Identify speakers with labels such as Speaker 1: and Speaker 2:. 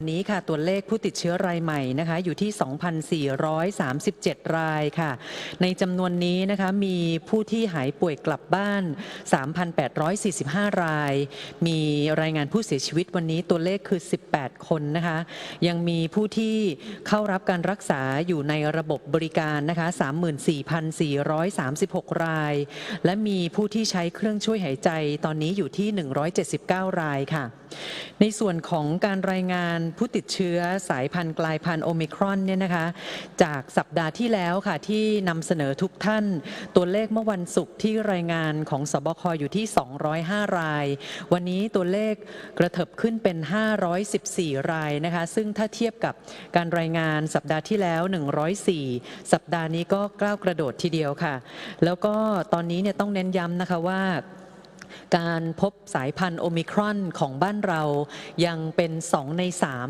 Speaker 1: นี้ค่ะตัวเลขผู้ติดเชื้อรายใหม่นะคะอยู่ที่ 2,437 รายค่ะ ในจำนวนนี้นะคะมีผู้ที่หายป่วยกลับบ้าน 3,845 ราย มีรายงานผู้เสียชีวิตวันนี้ตัวเลขคือ 18 คนนะคะยังมีผู้ที่เข้ารับการรักษาอยู่ในระบบบริการนะคะ34,436 ราย และมีผู้ที่ใช้เครื่องช่วยหายใจตอนนี้อยู่ที่ 179 รายค่ะ ในส่วนของการรายงานผู้ติดเชื้อสายพันธุ์กลายพันธุ์โอมิครอนเนี่ยนะคะจากสัปดาห์ที่แล้วค่ะที่นำเสนอทุกท่าน ตัวเลขเมื่อวันศุกร์ที่รายงานของสบคอยู่ที่ 205 ราย วันนี้ตัวเลขกระเถิบขึ้นเป็น 514 รายนะคะซึ่งถ้าเทียบกับการรายงานสัปดาห์ที่แล้ว 104 สัปดาห์นี้ก็กล้าวกระโดดทีเดียวค่ะ แล้วก็ตอนนี้เนี่ยต้องเน้นย้ำนะคะว่า การพบสายพันธุ์โอมิครอนของบ้านเรายังเป็น 2 ใน 3